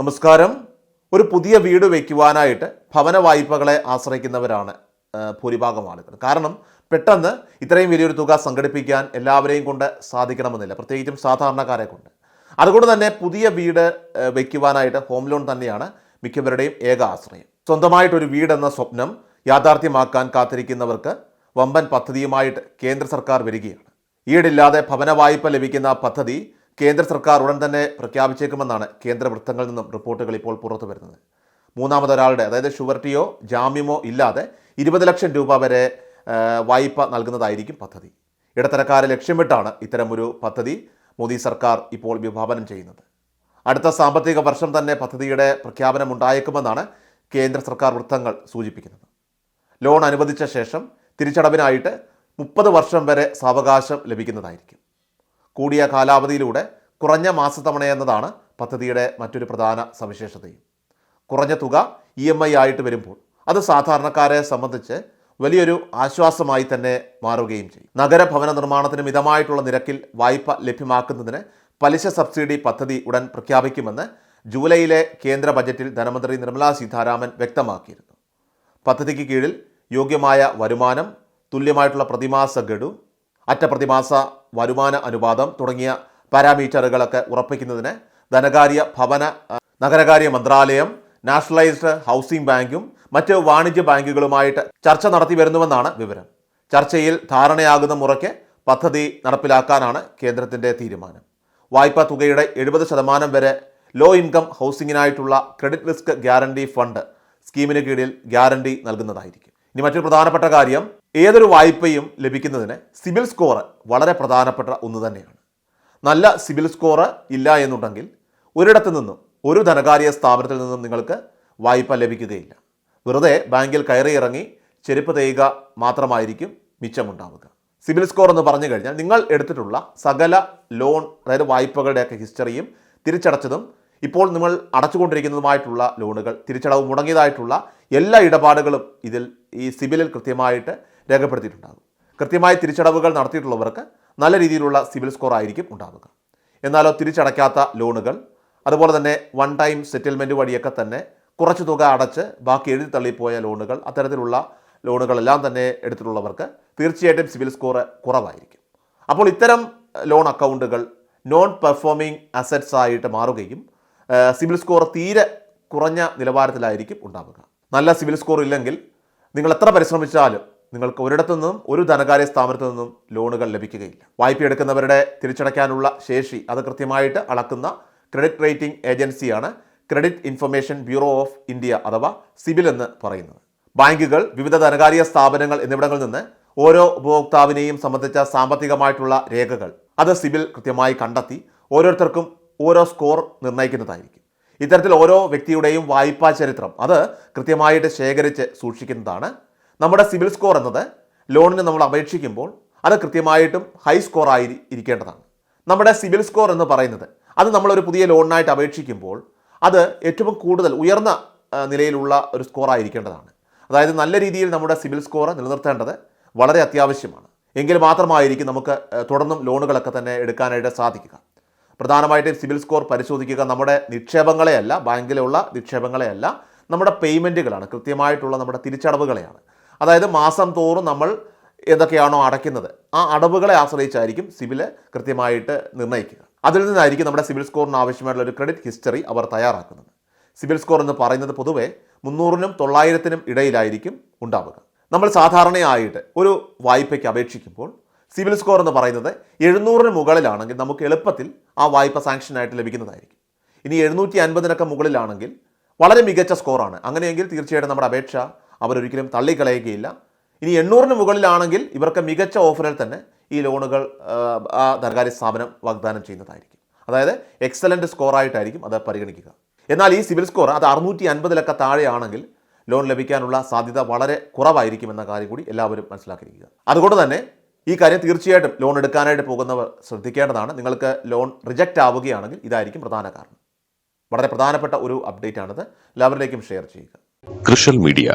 നമസ്കാരം. ഒരു പുതിയ വീട് വയ്ക്കുവാനായിട്ട് ഭവന വായ്പകളെ ആശ്രയിക്കുന്നവരാണ് ഭൂരിഭാഗം ആളുകൾ. കാരണം പെട്ടെന്ന് ഇത്രയും വലിയൊരു തുക സംഘടിപ്പിക്കാൻ എല്ലാവരെയും കൊണ്ട് സാധിക്കണമെന്നില്ല. പ്രത്യേകിച്ചും സാധാരണക്കാരെ കൊണ്ട്. അതുകൊണ്ട് തന്നെ പുതിയ വീട് വയ്ക്കുവാനായിട്ട് ഹോം ലോൺ തന്നെയാണ് മിക്കവരുടെയും ഏക ആശ്രയം. സ്വന്തമായിട്ടൊരു വീടെന്ന സ്വപ്നം യാഥാർത്ഥ്യമാക്കാൻ കാത്തിരിക്കുന്നവർക്ക് വമ്പൻ പദ്ധതിയുമായിട്ട് കേന്ദ്ര സർക്കാർ വരികയാണ്. ഈടില്ലാതെ ഭവന വായ്പ ലഭിക്കുന്ന പദ്ധതി കേന്ദ്ര സർക്കാർ ഉടൻ തന്നെ പ്രഖ്യാപിച്ചേക്കുമെന്നാണ് കേന്ദ്ര വൃത്തങ്ങളിൽ നിന്നും റിപ്പോർട്ടുകൾ ഇപ്പോൾ പുറത്തു വരുന്നത്. മൂന്നാമതൊരാളുടെ അതായത് ഷുവർട്ടിയോ ജാമ്യമോ ഇല്ലാതെ ഇരുപത് ലക്ഷം രൂപ വരെ വായ്പ നൽകുന്നതായിരിക്കും പദ്ധതി. ഇടത്തരക്കാരെ ലക്ഷ്യമിട്ടാണ് ഇത്തരമൊരു പദ്ധതി മോദി സർക്കാർ ഇപ്പോൾ വിഭാവനം ചെയ്യുന്നത്. അടുത്ത സാമ്പത്തിക വർഷം തന്നെ പദ്ധതിയുടെ പ്രഖ്യാപനം ഉണ്ടായേക്കുമെന്നാണ് കേന്ദ്ര സർക്കാർ വൃത്തങ്ങൾ സൂചിപ്പിക്കുന്നത്. ലോൺ അനുവദിച്ച ശേഷം തിരിച്ചടവിനായിട്ട് മുപ്പത് വർഷം വരെ സാവകാശം ലഭിക്കുന്നതായിരിക്കും. കൂടിയ കാലാവധിയിലൂടെ കുറഞ്ഞ മാസത്തവണ എന്നതാണ് പദ്ധതിയുടെ മറ്റൊരു പ്രധാന സവിശേഷതയും. കുറഞ്ഞ തുക ഇ എം ഐ ആയിട്ട് വരുമ്പോൾ അത് സാധാരണക്കാരെ സംബന്ധിച്ച് വലിയൊരു ആശ്വാസമായി തന്നെ മാറുകയും ചെയ്യും. നഗരഭവന നിർമ്മാണത്തിന് മിതമായിട്ടുള്ള നിരക്കിൽ വായ്പ ലഭ്യമാക്കുന്നതിന് പലിശ സബ്സിഡി പദ്ധതി ഉടൻ പ്രഖ്യാപിക്കുമെന്ന് ജൂലൈയിലെ കേന്ദ്ര ബജറ്റിൽ ധനമന്ത്രി നിർമ്മലാ സീതാരാമൻ വ്യക്തമാക്കിയിരുന്നു. പദ്ധതിക്ക് കീഴിൽ യോഗ്യമായ വരുമാനം തുല്യമായിട്ടുള്ള പ്രതിമാസ ഗഡു അറ്റ പ്രതിമാസ വരുമാന അനുപാതം തുടങ്ങിയ പാരാമീറ്ററുകളൊക്കെ ഉറപ്പിക്കുന്നതിന് ധനകാര്യ ഭവന നഗരകാര്യ മന്ത്രാലയം നാഷണലൈസ്ഡ് ഹൗസിംഗ് ബാങ്കും മറ്റ് വാണിജ്യ ബാങ്കുകളുമായിട്ട് ചർച്ച നടത്തി വരുന്നുവെന്നാണ് വിവരം. ചർച്ചയിൽ ധാരണയാകുന്ന മുറയ്ക്ക് പദ്ധതി നടപ്പിലാക്കാനാണ് കേന്ദ്രത്തിന്റെ തീരുമാനം. വായ്പ തുകയുടെ എഴുപത് ശതമാനം വരെ ലോ ഇൻകം ഹൗസിങ്ങിനായിട്ടുള്ള ക്രെഡിറ്റ് റിസ്ക് ഗ്യാരണ്ടി ഫണ്ട് സ്കീമിന് കീഴിൽ ഗ്യാരണ്ടി നൽകുന്നതായിരിക്കും. ഇനി മറ്റൊരു പ്രധാനപ്പെട്ട കാര്യം ഏതൊരു വായ്പയും ലഭിക്കുന്നതിന് സിബിൽ സ്കോർ വളരെ പ്രധാനപ്പെട്ട ഒന്ന് തന്നെയാണ്. നല്ല സിബിൽ സ്കോർ ഇല്ല എന്നുണ്ടെങ്കിൽ ഒരിടത്തു നിന്നും ഒരു ധനകാര്യ സ്ഥാപനത്തിൽ നിന്നും നിങ്ങൾക്ക് വായ്പ ലഭിക്കുകയില്ല. വെറുതെ ബാങ്കിൽ കയറി ഇറങ്ങി ചെരുപ്പ് തേയുക മാത്രമായിരിക്കും മിച്ചമുണ്ടാവുക. സിബിൽ സ്കോർ എന്ന് പറഞ്ഞു കഴിഞ്ഞാൽ നിങ്ങൾ എടുത്തിട്ടുള്ള സകല ലോൺ അതായത് വായ്പകളുടെയൊക്കെ ഹിസ്റ്ററിയും തിരിച്ചടച്ചതും ഇപ്പോൾ നിങ്ങൾ അടച്ചുകൊണ്ടിരിക്കുന്നതുമായിട്ടുള്ള ലോണുകൾ തിരിച്ചടവ് മുടങ്ങിയതായിട്ടുള്ള എല്ലാ ഇടപാടുകളും ഇതിൽ ഈ സിബിലിൽ കൃത്യമായിട്ട് രേഖപ്പെടുത്തിയിട്ടുണ്ടാകും. കൃത്യമായ തിരിച്ചടവുകൾ നടത്തിയിട്ടുള്ളവർക്ക് നല്ല രീതിയിലുള്ള സിവിൽ സ്കോർ ആയിരിക്കും ഉണ്ടാവുക. എന്നാലോ തിരിച്ചടയ്ക്കാത്ത ലോണുകൾ അതുപോലെ തന്നെ വൺ ടൈം സെറ്റിൽമെന്റ് വഴിയൊക്കെ തന്നെ കുറച്ച് തുക അടച്ച് ബാക്കി എഴുതി തള്ളിപ്പോയ ലോണുകൾ അത്തരത്തിലുള്ള ലോണുകളെല്ലാം തന്നെ എടുത്തിട്ടുള്ളവർക്ക് തീർച്ചയായിട്ടും സിവിൽ സ്കോർ കുറവായിരിക്കും. അപ്പോൾ ഇത്തരം ലോൺ അക്കൗണ്ടുകൾ നോൺ പെർഫോമിംഗ് അസറ്റ്സ് ആയിട്ട് മാറുകയും സിവിൽ സ്കോർ തീരെ കുറഞ്ഞ നിലവാരത്തിലായിരിക്കും ഉണ്ടാവുക. നല്ല സിവിൽ സ്കോർ ഇല്ലെങ്കിൽ നിങ്ങൾ എത്ര പരിശ്രമിച്ചാലും നിങ്ങൾക്ക് ഒരിടത്തു നിന്നും ഒരു ധനകാര്യ സ്ഥാപനത്തിൽ നിന്നും ലോണുകൾ ലഭിക്കുകയില്ല. വായ്പ എടുക്കുന്നവരുടെ തിരിച്ചടയ്ക്കാനുള്ള ശേഷി അത് കൃത്യമായിട്ട് അളക്കുന്ന ക്രെഡിറ്റ് റേറ്റിംഗ് ഏജൻസിയാണ് credit information bureau of India അഥവാ സിബിൽ എന്ന് പറയുന്നത്. ബാങ്കുകൾ വിവിധ ധനകാര്യ സ്ഥാപനങ്ങൾ എന്നിവിടങ്ങളിൽ നിന്ന് ഓരോ ഉപഭോക്താവിനെയും സംബന്ധിച്ച സാമ്പത്തികമായിട്ടുള്ള രേഖകൾ അത് സിബിൽ കൃത്യമായി കണ്ടെത്തി ഓരോരുത്തർക്കും ഓരോ സ്കോർ നിർണയിക്കുന്നതായിരിക്കും. ഇത്തരത്തിൽ ഓരോ വ്യക്തിയുടെയും വായ്പാ ചരിത്രം അത് കൃത്യമായിട്ട് ശേഖരിച്ച് സൂക്ഷിക്കുന്നതാണ് നമ്മുടെ സിവിൽ സ്കോർ എന്നത് ലോണിന് നമ്മൾ അപേക്ഷിക്കുമ്പോൾ അത് കൃത്യമായിട്ടും ഹൈ സ്കോർ ആയി ഇരിക്കേണ്ടതാണ്. നമ്മുടെ സിവിൽ സ്കോർ എന്ന് പറയുന്നത് അത് നമ്മളൊരു പുതിയ ലോണിനായിട്ട് അപേക്ഷിക്കുമ്പോൾ അത് ഏറ്റവും കൂടുതൽ ഉയർന്ന നിലയിലുള്ള ഒരു സ്കോർ ആയിരിക്കേണ്ടതാണ്. അതായത് നല്ല രീതിയിൽ നമ്മുടെ സിവിൽ സ്കോർ നിലനിർത്തേണ്ടത് വളരെ അത്യാവശ്യമാണ്. എങ്കിൽ മാത്രമായിരിക്കും നമുക്ക് തുടർന്നും ലോണുകളൊക്കെ തന്നെ എടുക്കാനായിട്ട് സാധിക്കുക. പ്രധാനമായിട്ടും സിവിൽ സ്കോർ പരിശോധിക്കുക നമ്മുടെ നിക്ഷേപങ്ങളെയല്ല ബാങ്കിലുള്ള നിക്ഷേപങ്ങളെയല്ല നമ്മുടെ പേയ്മെന്റുകളാണ് കൃത്യമായിട്ടുള്ള നമ്മുടെ തിരിച്ചടവുകളെയാണ്. അതായത് മാസം തോറും നമ്മൾ എന്തൊക്കെയാണോ അടയ്ക്കുന്നത് ആ അടവുകളെ ആശ്രയിച്ചായിരിക്കും സിബിൽ കൃത്യമായിട്ട് നിർണയിക്കുക. അതിൽ നിന്നായിരിക്കും നമ്മുടെ സിബിൽ സ്കോറിന് ആവശ്യമായിട്ടുള്ള ഒരു ക്രെഡിറ്റ് ഹിസ്റ്ററി അവർ തയ്യാറാക്കുന്നത്. സിബിൽ സ്കോർ എന്ന് പറയുന്നത് പൊതുവെ മുന്നൂറിനും തൊള്ളായിരത്തിനും ഇടയിലായിരിക്കും ഉണ്ടാവുക. നമ്മൾ സാധാരണയായിട്ട് ഒരു വായ്പയ്ക്ക് അപേക്ഷിക്കുമ്പോൾ സിബിൽ സ്കോർ എന്ന് പറയുന്നത് എഴുന്നൂറിന് മുകളിലാണെങ്കിൽ നമുക്ക് എളുപ്പത്തിൽ ആ വായ്പ സാങ്ഷനായിട്ട് ലഭിക്കുന്നതായിരിക്കും. ഇനി എഴുന്നൂറ്റി അൻപതിനൊക്കെ മുകളിലാണെങ്കിൽ വളരെ മികച്ച സ്കോറാണ്. അങ്ങനെയെങ്കിൽ തീർച്ചയായിട്ടും നമ്മുടെ അപേക്ഷ അവരൊരിക്കലും തള്ളിക്കളയുകയില്ല. ഇനി എണ്ണൂറിന് മുകളിലാണെങ്കിൽ ഇവർക്ക് മികച്ച ഓഫറിൽ തന്നെ ഈ ലോണുകൾ ആ, ധനകാര്യ സ്ഥാപനം വാഗ്ദാനം ചെയ്യുന്നതായിരിക്കും. അതായത് എക്സലന്റ് സ്കോറായിട്ടായിരിക്കും അത് പരിഗണിക്കുക. എന്നാൽ ഈ സിവിൽ സ്കോർ അത് അറുന്നൂറ്റി അൻപതിലൊക്കെ താഴെയാണെങ്കിൽ ലോൺ ലഭിക്കാനുള്ള സാധ്യത വളരെ കുറവായിരിക്കും എന്ന കാര്യം കൂടി എല്ലാവരും മനസ്സിലാക്കിയിരിക്കുക. അതുകൊണ്ട് തന്നെ ഈ കാര്യം തീർച്ചയായിട്ടും ലോൺ എടുക്കാനായിട്ട് പോകുന്നവർ ശ്രദ്ധിക്കേണ്ടതാണ്. നിങ്ങൾക്ക് ലോൺ റിജക്റ്റ് ആവുകയാണെങ്കിൽ ഇതായിരിക്കും പ്രധാന കാരണം. വളരെ പ്രധാനപ്പെട്ട ഒരു അപ്ഡേറ്റ് ആണിത്. എല്ലാവരിലേക്കും ഷെയർ ചെയ്യുക. കൃഷൽ മീഡിയ